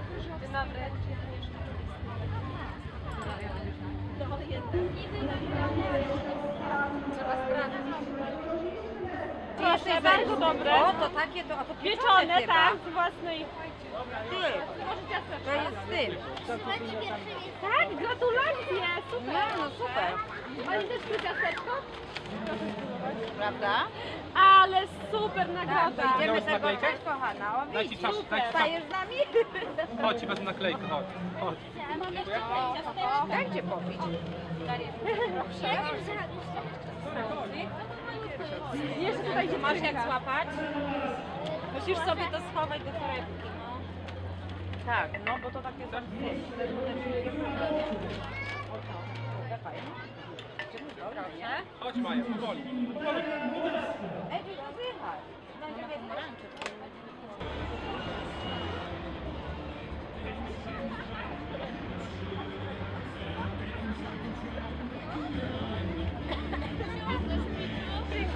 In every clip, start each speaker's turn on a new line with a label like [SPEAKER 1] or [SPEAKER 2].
[SPEAKER 1] Trzeba sprawdzić. Proszę, bardzo dobre.
[SPEAKER 2] O, to takie to, a to
[SPEAKER 1] Pieczone,
[SPEAKER 2] chyba.
[SPEAKER 1] tak, z własnej...
[SPEAKER 2] To jest z tym.
[SPEAKER 1] Tak, gratulacje,
[SPEAKER 2] No,
[SPEAKER 1] super.
[SPEAKER 2] no super.
[SPEAKER 1] Pani też chce ciasteczko?
[SPEAKER 2] Prawda?
[SPEAKER 1] Ale super
[SPEAKER 2] Tak,
[SPEAKER 1] nagroda.
[SPEAKER 2] to idziemy
[SPEAKER 3] Wziąłeś
[SPEAKER 2] tego
[SPEAKER 3] naklejkę?
[SPEAKER 2] cześć kochana. O,
[SPEAKER 3] Daj ci
[SPEAKER 2] widzisz,
[SPEAKER 3] czas, daj ci czas.
[SPEAKER 2] stajesz z nami?
[SPEAKER 3] Chodź, wezmę naklejkę, chodź. chodź.
[SPEAKER 2] Gdzie popić?
[SPEAKER 1] Jeszcze tutaj gdzie
[SPEAKER 2] Masz jak złapać?
[SPEAKER 1] Musisz sobie to schować do torebki.
[SPEAKER 2] Tak, no bo to takie są
[SPEAKER 3] Chodź Maja, powoli.
[SPEAKER 2] Ej, ty zjechać. Znajdziemy pomarańcze.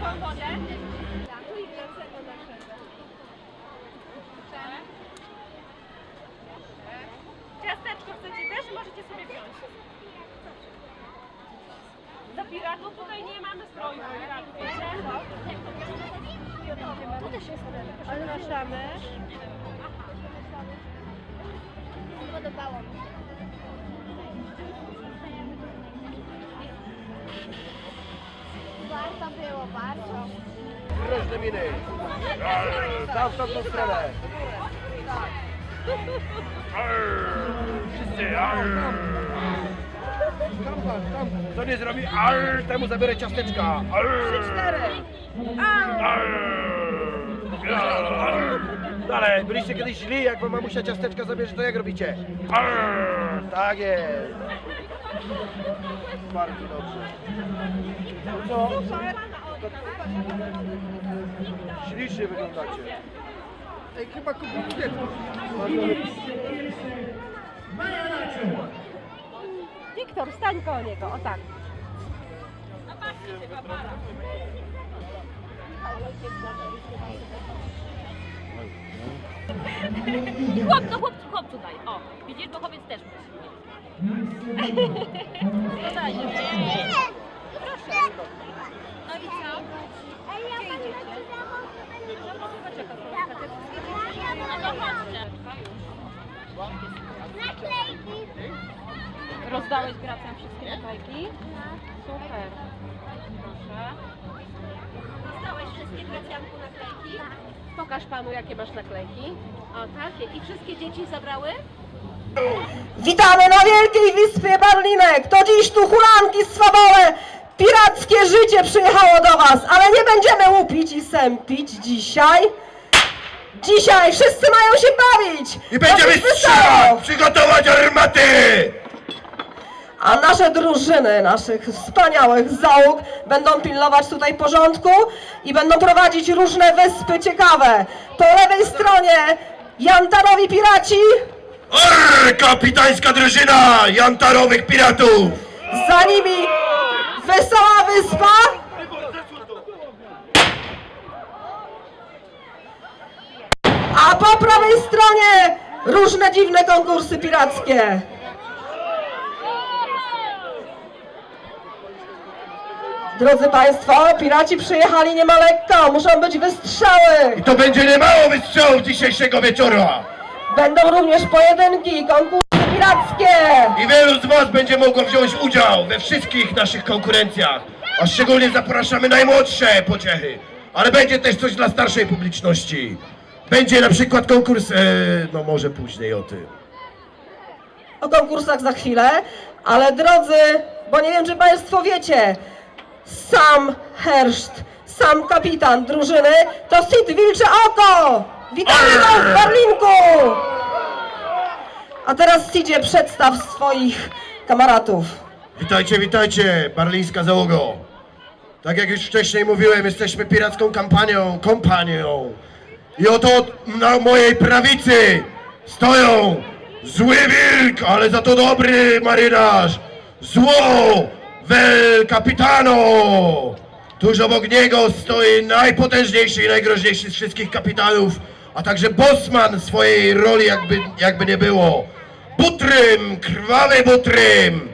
[SPEAKER 1] Ręką wodę. Tu i dlaczego naszego? Ciasteczko chcecie też? Możecie sobie wziąć. Za piratów tutaj nie mamy stroju piratów, wiecie? Tu też jest Zapraszamy.
[SPEAKER 4] Podobało mi się. Warto było, bardzo.
[SPEAKER 5] Groźne miny. Tam w tamtą stronę. Wszyscy. Kto nie zrobi arr, temu zabierę ciasteczka. Trzy, cztery. Dalej, byliście kiedyś źli, jak wam mamusia ciasteczka zabierze, to jak robicie? Arr, tak jest. Bardzo dobrze. No? Ślicznie wyglądacie. Ej, chyba kupicie.
[SPEAKER 1] Wiktor, stań koło niego, o tak.
[SPEAKER 6] Chłop, no chłop, chłopcu daj. O, widzisz, bo chłopiec też musi. No daj. Proszę. No i co?
[SPEAKER 4] Ej, ja będę
[SPEAKER 6] No to chodźcie.
[SPEAKER 4] Naklejki.
[SPEAKER 1] Rozdałeś Gracjan wszystkie naklejki? Super. Proszę.
[SPEAKER 6] Dostałeś wszystkie Gracjanku naklejki?
[SPEAKER 1] Pokaż panu, jakie masz naklejki.
[SPEAKER 6] O, takie. I wszystkie dzieci zabrały?
[SPEAKER 7] Witamy na Wielkiej Wyspie Barlinek! To dziś tu hulanki swabole! Pirackie życie przyjechało do Was, ale nie będziemy łupić i sępić dzisiaj. Dzisiaj wszyscy mają się bawić!
[SPEAKER 5] I będziemy strzelać! Przygotować armaty!
[SPEAKER 7] A nasze drużyny, naszych wspaniałych załóg będą pilnować tutaj porządku i będą prowadzić różne wyspy ciekawe. Po lewej stronie Jantarowi Piraci,
[SPEAKER 5] Orr, kapitańska drużyna Jantarowych Piratów!
[SPEAKER 7] za nimi Wesoła Wyspa, A po prawej stronie różne dziwne konkursy pirackie. Drodzy Państwo, piraci przyjechali nie ma lekko, muszą być wystrzały.
[SPEAKER 5] I to będzie niemało wystrzałów dzisiejszego wieczora!
[SPEAKER 7] Będą również pojedynki, konkursy pirackie.
[SPEAKER 5] I wielu z Was będzie mogło wziąć udział we wszystkich naszych konkurencjach. A szczególnie zapraszamy najmłodsze pociechy. Ale będzie też coś dla starszej publiczności. Będzie na przykład konkurs, e, no może później o tym.
[SPEAKER 7] O konkursach za chwilę, ale drodzy, bo nie wiem czy Państwo wiecie, sam herszt, sam kapitan drużyny to Sid Wilcze Oko! Witamy Was w Berlinku! A teraz Sidzie przedstaw swoich kameratów.
[SPEAKER 5] Witajcie, witajcie, barlińska załogo. Tak jak już wcześniej mówiłem, jesteśmy piracką kampanią, kompanią. I oto na mojej prawicy stoją Zły wilk, ale za to dobry marynarz! Zło! Wel capitano! Tuż obok niego stoi najpotężniejszy i najgroźniejszy z wszystkich kapitanów, a także bosman swojej roli jakby, jakby nie było. Butrym, krwawy Butrym!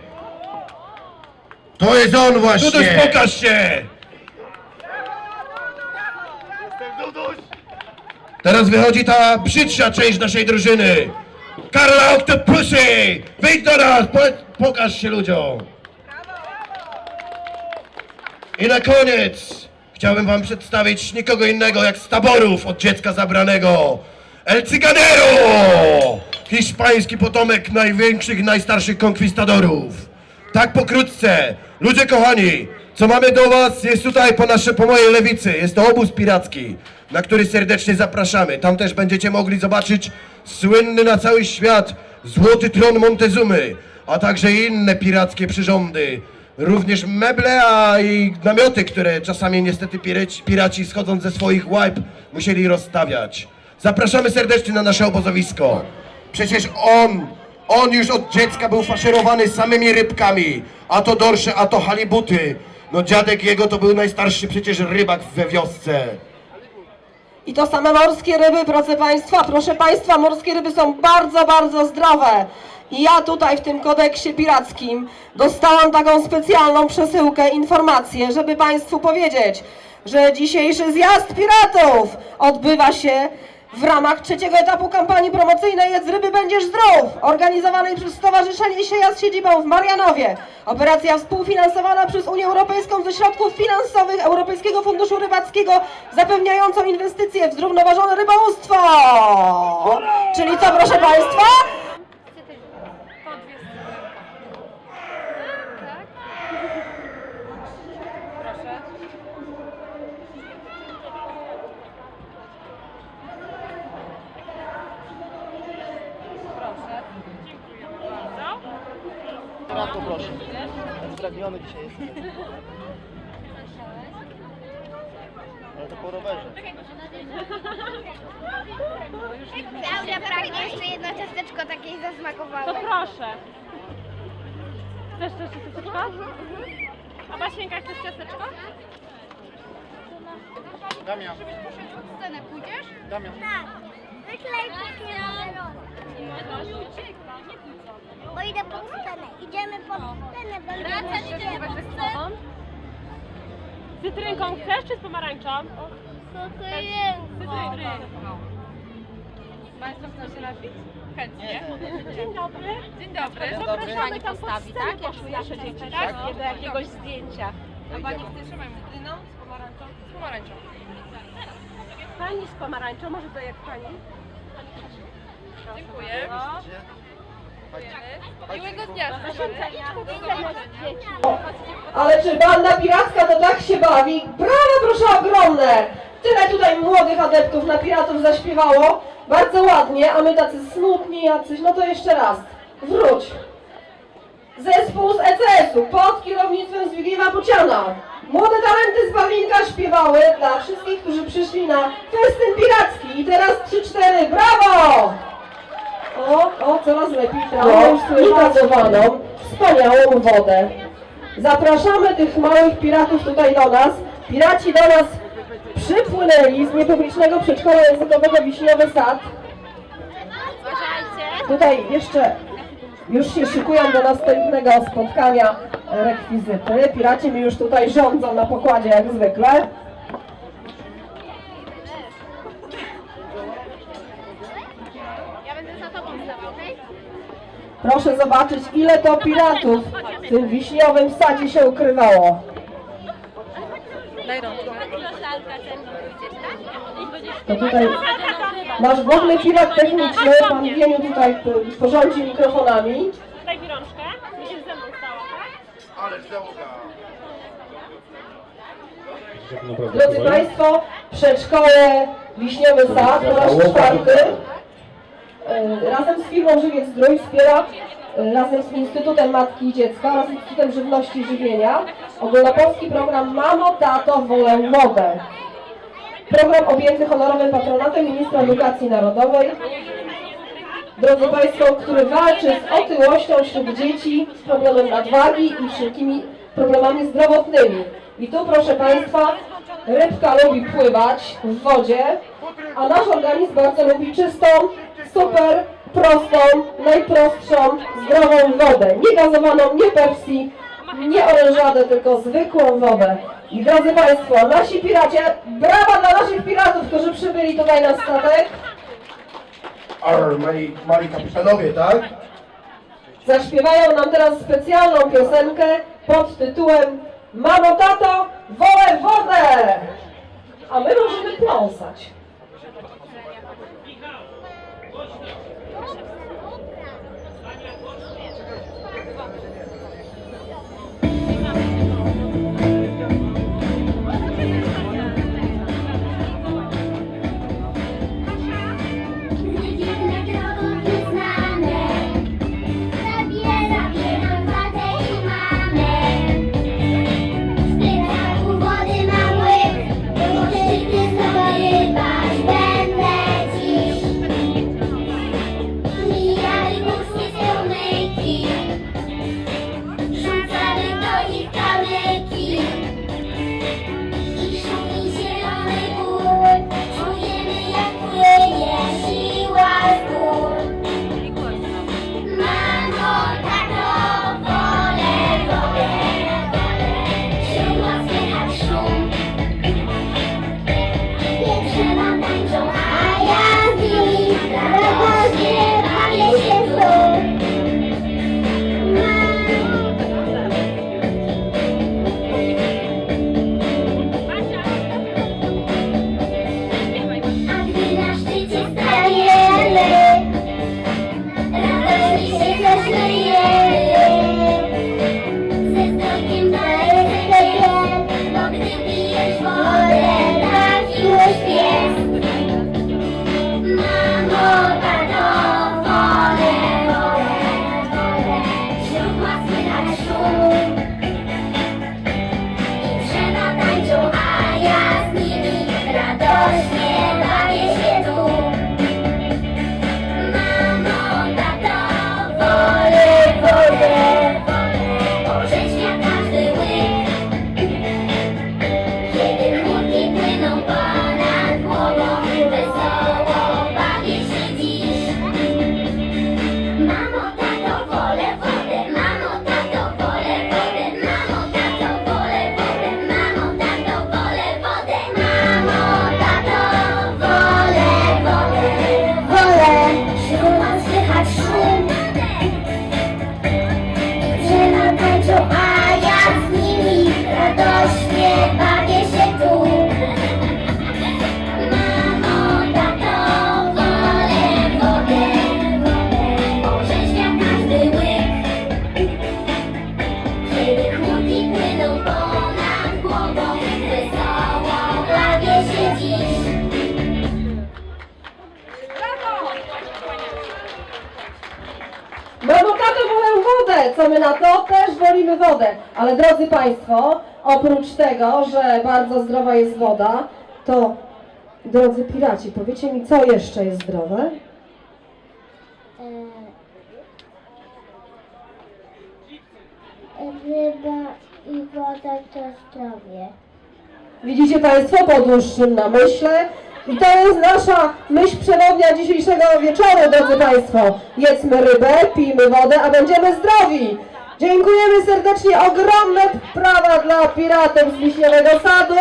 [SPEAKER 5] To jest on właśnie! Duduś, pokaż się! Teraz wychodzi ta brzydsza część naszej drużyny. Karla Octopusy! Wyjdź do nas! Po, pokaż się ludziom! I na koniec chciałbym wam przedstawić nikogo innego jak z taborów od dziecka zabranego. El Ciganero! Hiszpański potomek największych, najstarszych konkwistadorów. Tak pokrótce. Ludzie kochani, co mamy do was jest tutaj po, nasze, po mojej lewicy. Jest to obóz piracki, na który serdecznie zapraszamy. Tam też będziecie mogli zobaczyć słynny na cały świat Złoty Tron Montezumy, a także inne pirackie przyrządy. Również meble, a i namioty, które czasami niestety piraci, piraci schodząc ze swoich łajb musieli rozstawiać. Zapraszamy serdecznie na nasze obozowisko. Przecież on, on już od dziecka był faszerowany samymi rybkami. A to dorsze, a to halibuty. No dziadek jego to był najstarszy przecież rybak we wiosce.
[SPEAKER 7] I to same morskie ryby, proszę Państwa. Proszę Państwa, morskie ryby są bardzo, bardzo zdrowe. I ja tutaj w tym kodeksie pirackim dostałam taką specjalną przesyłkę, informację, żeby Państwu powiedzieć, że dzisiejszy zjazd piratów odbywa się w ramach trzeciego etapu kampanii promocyjnej Jedz Ryby Będziesz Zdrów, organizowanej przez Stowarzyszenie Sieja z siedzibą w Marianowie. Operacja współfinansowana przez Unię Europejską ze środków finansowych Europejskiego Funduszu Rybackiego, zapewniającą inwestycje w zrównoważone rybołówstwo. Czyli co, proszę Państwa?
[SPEAKER 1] Bardzo
[SPEAKER 8] proszę. Dzisiaj jest. Ale to po rowerze.
[SPEAKER 4] Klaudia pragnie jeszcze jedno ciasteczko takiej
[SPEAKER 1] To
[SPEAKER 4] zasmakowałej.
[SPEAKER 1] proszę. Chcesz też ciasteczko? A Basieńka, chcesz ciasteczko?
[SPEAKER 8] Damian,
[SPEAKER 4] scenę pójdziesz?
[SPEAKER 8] Damian.
[SPEAKER 4] Tak. Idę pod scenę. Idziemy pod scenę. bo
[SPEAKER 1] Wracać
[SPEAKER 4] idziemy
[SPEAKER 1] idziemy ze
[SPEAKER 4] scenę.
[SPEAKER 1] sobą. Z cytrynką chcesz czy z pomarańczą?
[SPEAKER 4] Co to jest?
[SPEAKER 1] Cytrynką. Państwo chcą się napić? Chętnie. Dzień dobry. Dzień dobry. Zapraszamy tam pod scenę, poszły nasze dzieci, tak? Do jakiegoś zdjęcia. A pani chce trzymaj cytryną z pomarańczą? Z pomarańczą. Pani z pomarańczą, może to jak pani? Dziękuję.
[SPEAKER 7] Ale czy banda piracka to tak się bawi? Brawo, proszę, ogromne! Tyle tutaj młodych adeptów na piratów zaśpiewało. Bardzo ładnie, a my tacy smutni jacyś. No to jeszcze raz. Wróć. Zespół z ECS-u pod kierownictwem Zbigniewa Puciana. Młode talenty z Pawlinka śpiewały dla wszystkich, którzy przyszli na festyn piracki. I teraz 3-4, brawo! Coraz lepiej. Już słychać gazowaną, wspaniałą wodę. Zapraszamy tych małych piratów tutaj do nas. Piraci do nas przypłynęli z niepublicznego przedszkola językowego Wiśniowy Sad. Tutaj jeszcze już się szykują do następnego spotkania rekwizyty. Piraci mi już tutaj rządzą na pokładzie jak zwykle.
[SPEAKER 4] Będę za tobą stawał, okej?
[SPEAKER 7] Proszę zobaczyć, ile to piratów w tym wiśniowym sadzie się ukrywało.
[SPEAKER 1] Daj rączkę.
[SPEAKER 7] To tutaj nasz główny pirat techniczny, pan Wieniu tutaj p- porządzi mikrofonami.
[SPEAKER 1] Daj mi rączkę. Będziesz ze mną stała, tak?
[SPEAKER 5] Ale załoga.
[SPEAKER 7] Drodzy Państwo, przedszkole Wiśniowy Sad po raz czwarty e, razem z firmą Żywiec Zdrój wspiera e, razem z Instytutem Matki i Dziecka oraz Instytutem Żywności i Żywienia ogólnopolski program Mamo, Tato, Wolę, Mogę. Program objęty honorowym patronatem Ministra Edukacji Narodowej
[SPEAKER 9] drodzy Państwo, który walczy z otyłością wśród dzieci, z problemem nadwagi i wszelkimi problemami zdrowotnymi. I tu, proszę Państwa, rybka lubi pływać w wodzie, a nasz organizm bardzo lubi czystą, super prostą, najprostszą, zdrową wodę. Nie gazowaną, nie Pepsi, nie orężadę, tylko zwykłą wodę. I drodzy Państwo, nasi piracie, brawa dla naszych piratów, którzy przybyli tutaj na statek.
[SPEAKER 5] Ar, mali, mali kapitanowie, tak?
[SPEAKER 9] Zaśpiewają nam teraz specjalną piosenkę pod tytułem Mamo, tato, wolę wodę! A my możemy pląsać. Push them. Wodę. Ale drodzy Państwo, oprócz tego, że bardzo zdrowa jest woda, to drodzy piraci, powiecie mi, co jeszcze jest zdrowe?
[SPEAKER 4] Ryba i woda to zdrowie.
[SPEAKER 9] Widzicie Państwo po dłuższym namyśle? I to jest nasza myśl przewodnia dzisiejszego wieczoru, drodzy Państwo. Jedzmy rybę, pijmy wodę, a będziemy zdrowi. Dziękujemy serdecznie, ogromne prawa dla piratów z Wiśniowego Sadu.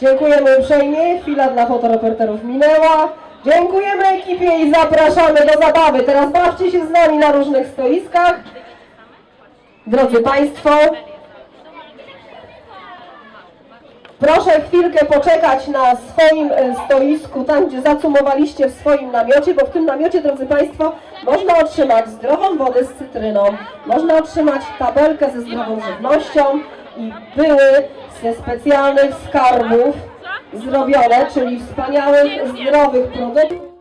[SPEAKER 9] Dziękujemy uprzejmie, chwila dla fotoreporterów minęła. Dziękujemy ekipie i zapraszamy do zabawy. Teraz bawcie się z nami na różnych stoiskach. Drodzy Państwo, proszę chwilkę poczekać na swoim e, stoisku, tam gdzie zacumowaliście w swoim namiocie, bo w tym namiocie, drodzy Państwo, można otrzymać zdrową wodę z cytryną, można otrzymać tabelkę ze zdrową żywnością i były ze specjalnych skarbów zrobione, czyli wspaniałych, zdrowych produktów.